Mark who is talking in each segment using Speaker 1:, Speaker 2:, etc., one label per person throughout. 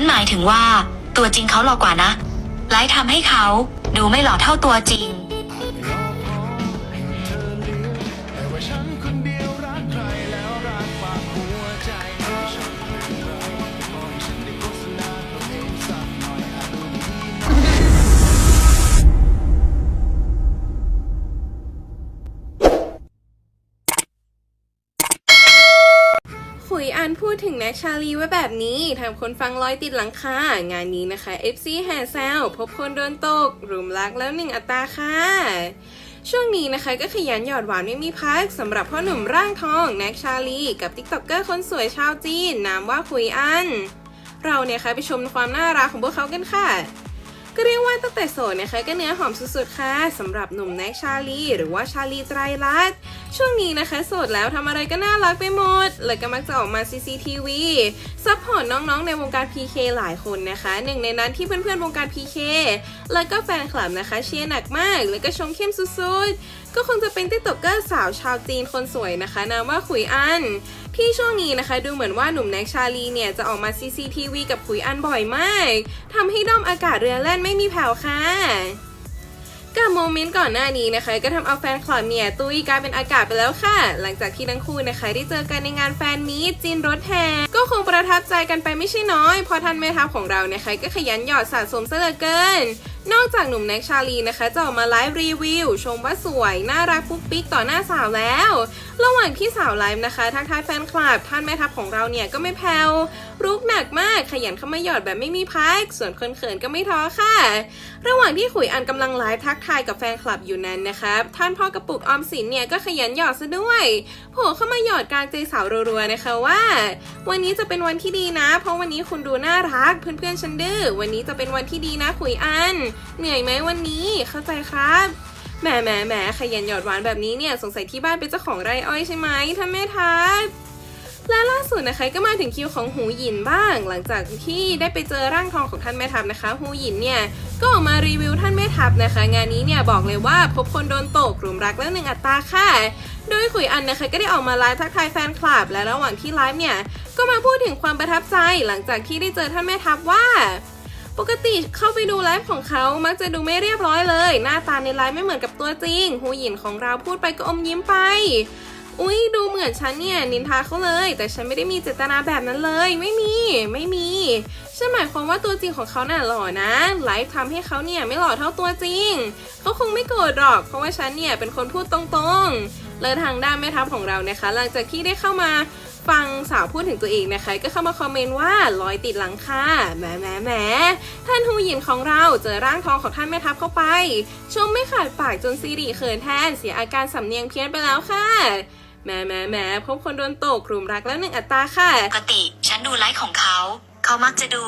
Speaker 1: ันหมายถึงว่า ตัวจริงเขาหล่อกว่านะไลฟ์ทำให้เขาดูไม่หล่อเท่าตัวจริง
Speaker 2: ยอันพูดถึงแน็กชาลีไว้แบบนี้ทำคนฟังลอยติดหลังคา งานนี้นะคะ FC แห่แซวพบคนโดนตกรุมรักแล้วหนึ่งอัตราค่ะช่วงนี้นะคะก็ขยันหยอดหวานไม่มีพักสำหรับพ่อหนุ่มร่างทองแน็กชาลีกับติ๊กต็อกเกอร์คนสวยชาวจีนนามว่าขุยอัน เราเนี่ยคะไปชมความน่ารักของพวกเขากันค่ะ ก็เรียกว่าตั้งแต่โสดนะคะก็เนื้อหอมสุดๆค่ะสำหรับหนุ่มแน็กชาลีหรือว่าชาลีไตรลักษณ์ช่วงนี้นะคะโสดแล้วทำอะไรก็น่ารักไปหมด เลยก็มักจะออกมา CCTV ซัพพอร์ตน้องๆในวงการ PK หลายคนนะคะหนึ่งในนั้นที่เพื่อนๆวงการ PK แล้วก็แฟนคลับนะคะเชียร์หนักมาก แล้วก็ชมเข้มสุดๆ ก็คงจะเป็นติ๊กต็อกเกอร์สาวชาวจีนคนสวยนะคะนามว่าขุยอัน ที่ช่วงนี้นะคะ ดูเหมือนว่าหนุ่มแน็กชาลีเนี่ยจะออกมา CCTV กับขุยอันบ่อยมากทำให้ด้อมอากาศเรือแล่นไม่มีแผ่วค่ะกับโมเมนต์ก่อนหน้านี้นะคะ ก็ทำเอาแฟนคลับเนี่ยตุ้ยกลายเป็นอากาศไปแล้วค่ะ หลังจากที่ทั้งคู่นะคะได้เจอกันในงานแฟนมีตจีนรถแห่ก็คงประทับใจกันไปไม่ใช่น้อยเพราะท่านแม่ทัพของเรานะคะ ก็ขยันหยอดสะสมซะเหลือเกิน นอกจากหนุ่มแน็กชาลีนะคะจะออกมาไลฟ์รีวิว ชมว่าสวยน่ารักปุ๊กปิ๊กต่อหน้าสาวแล้ว ระหว่างที่สาวไลฟ์นะคะทักทายแฟนคลับ ท่านแม่ทัพของเราเนี่ยก็ไม่แผ่วรุกหนักมากขยันเข้ามาหยอดแบบไม่มีพัก ส่วนคนเขินก็ไม่ท้อค่ะ ระหว่างที่ขุยอันกำลังไลฟ์ทักทายกับแฟนคลับอยู่นั้นนะคะท่านพ่อกระปุกออมสินเนี่ยก็ขยันหยอดซะด้วยโผล่เข้ามาหยอดกลางใจสาวรัวๆนะคะว่า วันนี้จะเป็นวันที่ดีนะ เพราะวันนี้คุณดูน่ารักเพื่อนๆฉันดื้อวันนี้จะเป็นวันที่ดีนะขุยอันเหนื่อยไหมวันนี้ เข้าใจครับแหมแหมแหมขยันหยอดหวานแบบนี้เนี่ยสงสัยที่บ้านเป็นเจ้าของไร่อ้อยใช่ไหมท่านแม่ทัพและล่าสุดนะคะก็มาถึงคิวของหูหยินบ้าง หลังจากที่ได้ไปเจอร่างทองของท่านแม่ทัพนะคะ หูหยินเนี่ยก็ออกมารีวิวท่านแม่ทัพนะคะ งานนี้เนี่ยบอกเลยว่าพบคนโดนตกกลุ่มรักแล้วหนึ่งอัตราค่ะ โดยขุยอันนะคะก็ได้ออกมาไลฟ์ทักทายแฟนคลับ และระหว่างที่ไลฟ์เนี่ยก็มาพูดถึงความประทับใจ หลังจากที่ได้เจอท่านแม่ทัพว่า ปกติเข้าไปดูไลฟ์ของเขามักจะดูไม่เรียบร้อยเลย หน้าตาในไลฟ์ไม่เหมือนกับตัวจริง หูหยินของเราพูดไปก็อมยิ้มไป อุ๊ย ดูเหมือนฉันเนี่ยนินทาเขาเลย แต่ฉันไม่ได้มีเจตนาแบบนั้นเลย ไม่มี ไม่มีฉันหมายความว่าตัวจริงของเขาน่ะหล่อนะไลฟ์ทำให้เขาเนี่ยไม่หล่อเท่าตัวจริง เขาคงไม่โกรธหรอก เพราะว่าฉันเนี่ยเป็นคนพูดตรงๆแล้วทางด้านแม่ทัพของเรานะคะ หลังจากที่ได้เข้ามา ฟังสาวพูดถึงตัวเองนะคะ ก็เข้ามาคอมเมนต์ว่าลอยติดหลังค่ะแหมแหมแหมท่านฮูหยินของเราเจอร่างทองของท่านแม่ทัพเข้าไป ชมไม่ขาดปากจนซีรีเขินแทนเสียอาการสำเนียงเพี้ยนไปแล้วค่ะแหมแหมแหมพบคนโดนตกกลุ่มรักแล้วหนึ่งอัตราค่ะ
Speaker 1: ปกติ ฉันดูไลฟ์ของเขา เขามักจะดู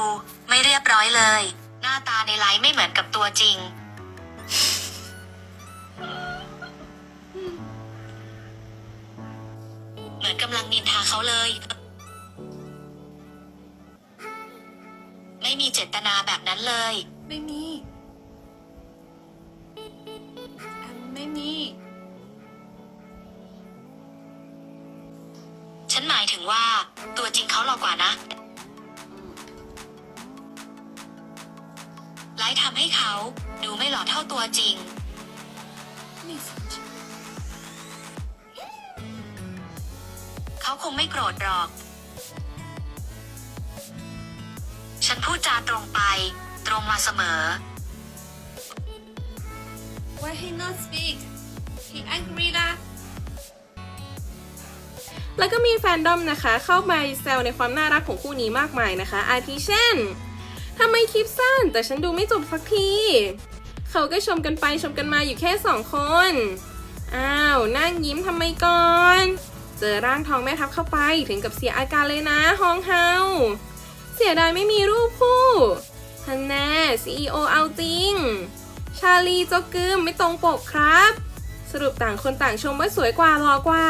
Speaker 1: ไม่เรียบร้อยเลย หน้าตาในไลฟ์ไม่เหมือนกับตัวจริง อนกำลังนินทาเขาเลย ไม่มีเจตนาแบบนั้นเลย
Speaker 2: ไม่มีไม่มี
Speaker 1: ฉันหมายถึงว่า ตัวจริงเขาหล่อกว่านะ ไลฟ์ทำให้เขา ดูไม่หล่อเท่าตัวจริง คงไม่โกรธหรอก ฉันพูดจาตรงไป ตรงมาเสมอ
Speaker 3: Why he not speak? He angry นะ
Speaker 2: แล้วก็มีแฟนดอมนะคะ เข้ามาแซวในความน่ารักของคู่นี้มากมายนะคะ อาทิเช่นทำไมคลิปสั้นแต่ฉันดูไม่จบสักที เขาก็ชมกันไปชมกันมาอยู่แค่สองคน อ้าว นั่งยิ้มทำไมก่อน เจอร่างทองแม่ทัพเข้าไปถึงกับเสียอาการเลยนะฮองเฮาเสียดายไม่มีรูปคู่ฮันแน่ CEO เอาจริง ชาลีโจกึมไม่ตรงปกครับ สรุปต่างคนต่างชมว่าสวยกว่าหล่อกว่า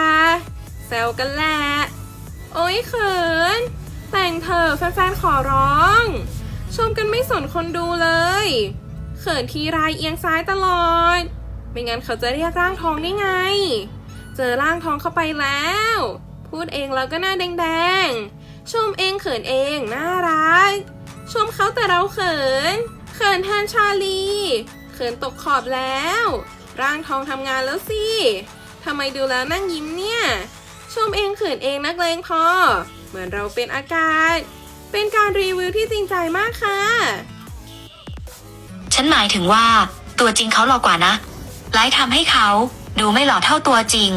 Speaker 2: แซวกันแหละ โอ้ยเขิน แต่งเถอแฟนๆขอร้อง ชมกันไม่สนคนดูเลย เขินทีไรเอียงซ้ายตลอด ไม่งั้นเขาจะเรียกร่างทองได้ไง เจอร่างทองเข้าไปแล้ว พูดเองแล้วก็หน้าแดงๆชมเองเขินเองน่ารัก ชมเขาแต่เราเขิน เขินแทนชาลี เขินตกขอบแล้ว ร่างทองทำงานแล้วสิทำไมดูแล้วนั่งยิ้มเนี่ย ชมเองเขินเองนักเลงพอ เหมือนเราเป็นอากาศ เป็นการรีวิวที่จริงใจมากค่ะ
Speaker 1: ฉันหมายถึงว่าตัวจริงเขาหล่อกว่านะไลท์ทำให้เขา ดูไม่หล่อเท่าตัวจริง